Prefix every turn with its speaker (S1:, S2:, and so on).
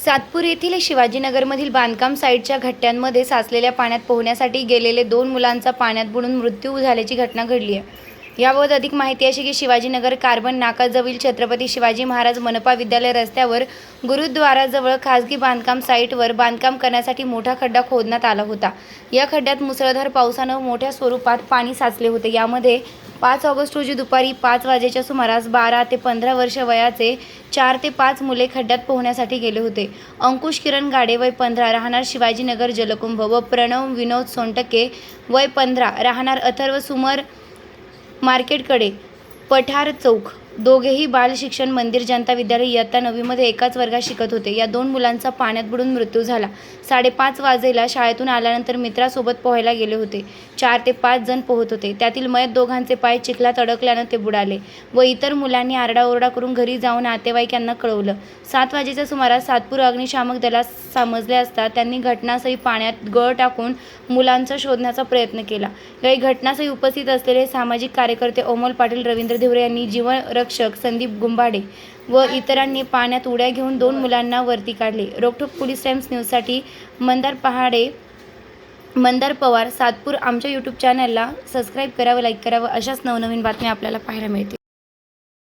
S1: सातपूर येथील शिवाजीनगरमधील बांधकाम साईटच्या घट्ट्यांमध्ये साचलेल्या पाण्यात पोहण्यासाठी गेलेले दोन मुलांचा पाण्यात बुडून मृत्यू झाल्याची घटना घडली आहे. याबाबत अधिक माहिती अशी की शिवाजीनगर कार्बन नाकाजवळील छत्रपती शिवाजी महाराज मनपा विद्यालय रस्त्यावर गुरुद्वाराजवळ खासगी बांधकाम साईटवर बांधकाम करण्यासाठी मोठा खड्डा खोदण्यात आला होता. या खड्ड्यात मुसळधार पावसानं मोठ्या स्वरूपात पाणी साचले होते. यामध्ये पाच ऑगस्ट रोजी दुपारी पाच वाजेच्या सुमारास बारा ते पंधरा वर्ष वयाचे चार ते पाच मुले खड्ड्यात पोहण्यासाठी गेले होते. अंकुश किरण गाडे वय पंधरा राहणार शिवाजीनगर जलकुंभ व प्रणव विनोद सोनटके वय पंधरा राहणार अथर्व सुमर मार्केटकडे. पठार चौक दोघेही बाल शिक्षण मंदिर जनता विद्यालय इयत्ता नववीमध्ये एकाच वर्गात शिकत होते. या दोन मुलांचा पाण्यात बुडून मृत्यू झाला. साडेपाच वाजेला शाळेतून आल्यानंतर मित्रासोबत पोहायला गेले होते. चार ते पाच जण पोहत होते. त्यातील मयत दोघांचे पाय चिखलात अडकल्यानं ते बुडाले व इतर मुलांनी आरडाओरडा करून घरी जाऊन नातेवाईक यांना कळवलं. सात वाजेच्या सुमारास सातपूर अग्निशामक दलास समजले असता त्यांनी घटनास्थळी पाण्यात गळ टाकून मुलांचा शोधण्याचा प्रयत्न केला. यावेळी घटनास्थळी उपस्थित असलेले सामाजिक कार्यकर्ते ओमोल पाटील रवींद्र धिवरे यांनी जीवन जीवनरक्षक संदीप गुंबाडे व इतरांनी पाण्यात उड्या घेऊन दोन मुलांना वरती काढले. रोकठोक पोलीस टाइम्स न्यूजसाठी मंदार पहाडे मंदार पवार सातपूर आमच्या यूट्यूब चॅनलला सबस्क्राईब करावं लाईक करावं अशाच नवनवीन बातम्या आपल्याला पाहायला मिळतील.